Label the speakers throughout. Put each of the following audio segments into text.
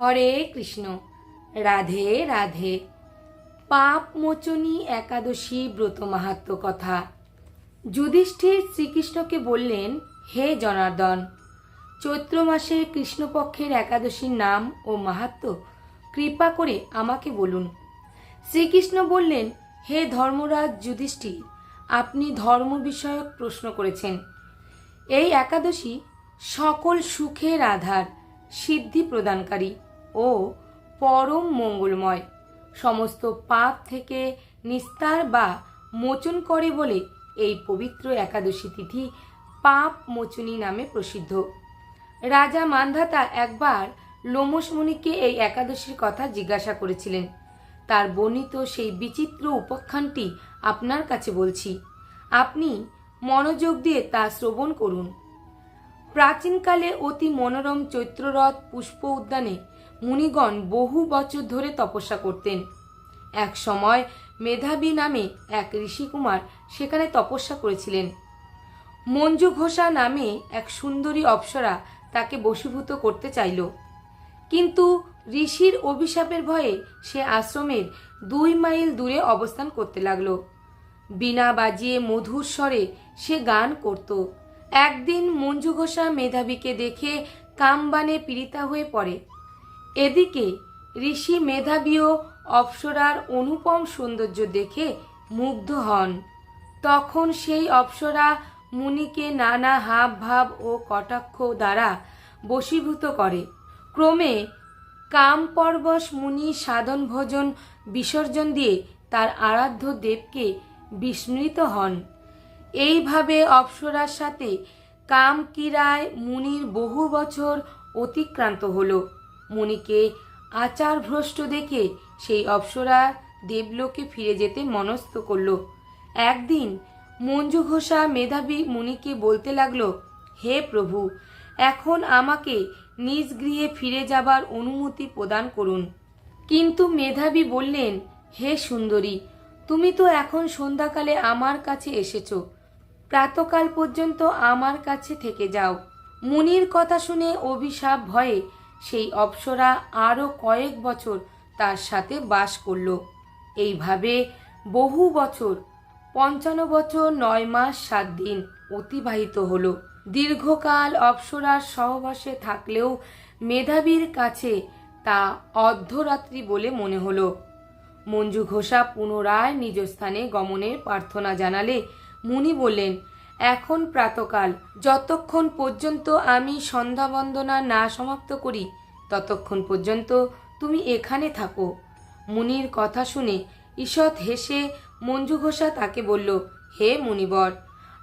Speaker 1: হরে কৃষ্ণ। রাধে রাধে। পাপ মোচনী একাদশী ব্রত মাহাত্ম কথা। যুধিষ্ঠির শ্রীকৃষ্ণকে বললেন, হে জনার্দন, চৈত্র মাসে কৃষ্ণপক্ষের একাদশীর নাম ও মাহাত্ম কৃপা করে আমাকে বলুন। শ্রীকৃষ্ণ বললেন, হে ধর্মরাজ যুধিষ্ঠির, আপনি ধর্ম বিষয়ক প্রশ্ন করেছেন। এই একাদশী সকল সুখের আধার, সিদ্ধি প্রদানকারী। ও পরম মঙ্গলময়। সমস্ত পাপ থেকে নিস্তার বা মোচন করে বলে এই পবিত্র একাদশী তিথি পাপ মোচনী নামে প্রসিদ্ধ। রাজা মান্ধাতা একবার লোমস মুনিকে এই একাদশীর কথা জিজ্ঞাসা করেছিলেন। তার বর্ণিত সেই বিচিত্র উপাখ্যানটি আপনার কাছে বলছি। আপনি মনোযোগ দিয়ে তা শ্রবণ করুন। প্রাচীনকালে অতি মনোরম চৈত্ররথ পুষ্প উদ্যানে মুনিগণ বহু বছর ধরে তপস্যা করতেন। এক সময় মেধাবী নামে এক ঋষিকুমার সেখানে তপস্যা করেছিলেন। মঞ্জু ঘোষা নামে এক সুন্দরী অপ্সরা তাকে বশীভূত করতে চাইল। কিন্তু ঋষির অভিশাপের ভয়ে সে আশ্রমের দুই মাইল দূরে অবস্থান করতে লাগল। বিনা বাজিয়ে মধুর স্বরে সে গান করত। একদিন মঞ্জু ঘোষা মেধাবীকে দেখে কামবানে পীড়িতা হয়ে পড়ে। এদিকে ঋষি মেধাবীও অপ্সরার অনুপম সৌন্দর্য দেখে মুগ্ধ হন। তখন সেই অপ্সরা মুনিকে নানা হাব ভাব ও কটাক্ষ দ্বারা বশীভূত করে। ক্রমে কাম পরবশ মুনি সাধন ভোজন বিসর্জন দিয়ে তার আরাধ্য দেবকে বিস্মৃত হন। এইভাবে অপ্সরার সাথে কাম কিরায় মুনির বহু বছর অতিক্রান্ত হলো। মুনিকে আচার ভ্রষ্ট দেখে সেই অপ্সরা দেবলোকে ফিরে যেতে মনস্থ করল। একদিন মঞ্জু ঘোষা মেধাবী মুনিকে বলতে লাগল, হে প্রভু, এখন আমাকে নিজ গৃহে ফিরে যাবার অনুমতি প্রদান করুন। কিন্তু মেধাবী বললেন, হে সুন্দরী, তুমি তো এখন সন্ধ্যাকালে আমার কাছে এসেছ। প্রাতকাল পর্যন্ত আমার কাছে থেকে যাও। মুনির কথা শুনে অভিশাপ ভয়ে সেই অপ্সরা আরও কয়েক বছর তার সাথে বাস করল। এইভাবে বহু বছর, পঞ্চান্ন বছর, নয় মাস, সাত দিন অতিবাহিত হলো। দীর্ঘকাল অপ্সরার সহবাসে থাকলেও মেধাবীর কাছে তা অর্ধরাত্রি বলে মনে হলো। মঞ্জু ঘোষা পুনরায় নিজ স্থানে গমনের প্রার্থনা জানালে মুনি বললেন এখন প্রাতকাল। যতক্ষণ পর্যন্ত আমি সন্ধ্যা বন্দনা না সমাপ্ত করি, ততক্ষণ পর্যন্ত তুমি এখানে থাকো। মুনির কথা শুনে ঈষৎ হেসে মঞ্জু ঘোষা তাকে বলল, হে মুনিবর,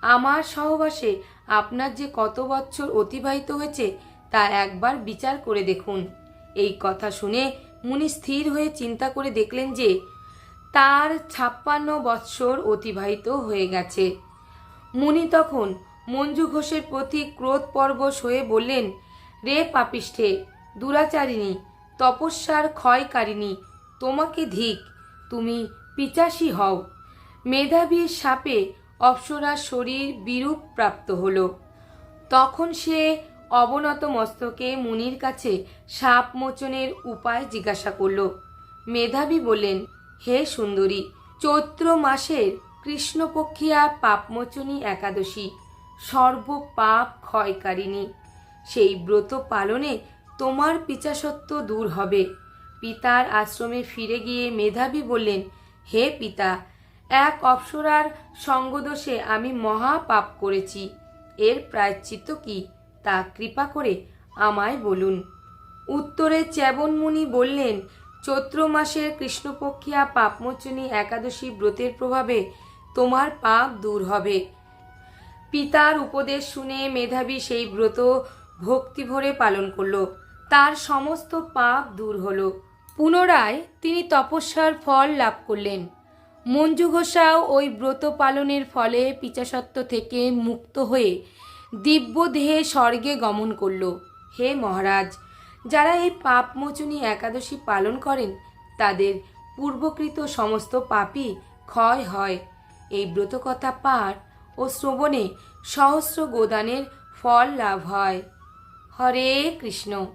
Speaker 1: আমার সহবাসে আপনার যে কত বছর অতিবাহিত হয়েছে, তা একবার বিচার করে দেখুন। এই কথা শুনে মুনি স্থির হয়ে চিন্তা করে দেখলেন যে, তার ছাপ্পান্ন বৎসর অতিবাহিত হয়ে গেছে। মুনি তখন মঞ্জু ঘোষের প্রতি ক্রোধ পরবশ হয়ে বললেন, রে পাপিষ্ঠে, দুরাচারিণী, তপস্যার ক্ষয়কারিণী, তোমাকে ধিক, তুমি পিচাসী হও। মেধাবীর সাপে অপ্সরার শরীর বিরূপ প্রাপ্ত হল। তখন সে অবনত মস্তকে মুনির কাছে সাপ মোচনের উপায় জিজ্ঞাসা করল। মেধাবী বললেন, হে সুন্দরী, চৈত্র মাসের কৃষ্ণপক্ষিয়া পাপমোচনী একাদশী সর্ব পাপ ক্ষয়কারিণী। সেই ব্রত পালনে তোমার পিচাসত্ব দূর হবে। পিতার আশ্রমে ফিরে গিয়ে মেধাবী বললেন, হে পিতা, এক অপ্সরার সঙ্গদোষে আমি মহা পাপ করেছি। এর প্রায়শ্চিত্ত কি? তা কৃপা করে আমায় বলুন। উত্তরে চ্যাবনমুনি বললেন, চৈত্র মাসের কৃষ্ণপক্ষিয়া পাপমোচনী একাদশী ব্রতের প্রভাবে তোমার পাপ দূর হবে। পিতার উপদেশ শুনে মেধাবী সেই ব্রত ভক্তি ভরে পালন করল। তার সমস্ত পাপ দূর হল। পুনরায় তিনি তপস্যার ফল লাভ করলেন। মঞ্জু ঘোষাও ওই ব্রত পালনের ফলে পিচাসত্ব থেকে মুক্ত হয়ে দিব্য দেহে স্বর্গে গমন করল। হে মহারাজ, যারা এই পাপমোচনী একাদশী পালন করেন, তাদের পূর্বকৃত সমস্ত পাপই ক্ষয় হয়। এই ব্রতকথা পাঠ ও শ্রবণে সহস্র গোদানের ফল লাভ হয়। হরে কৃষ্ণ।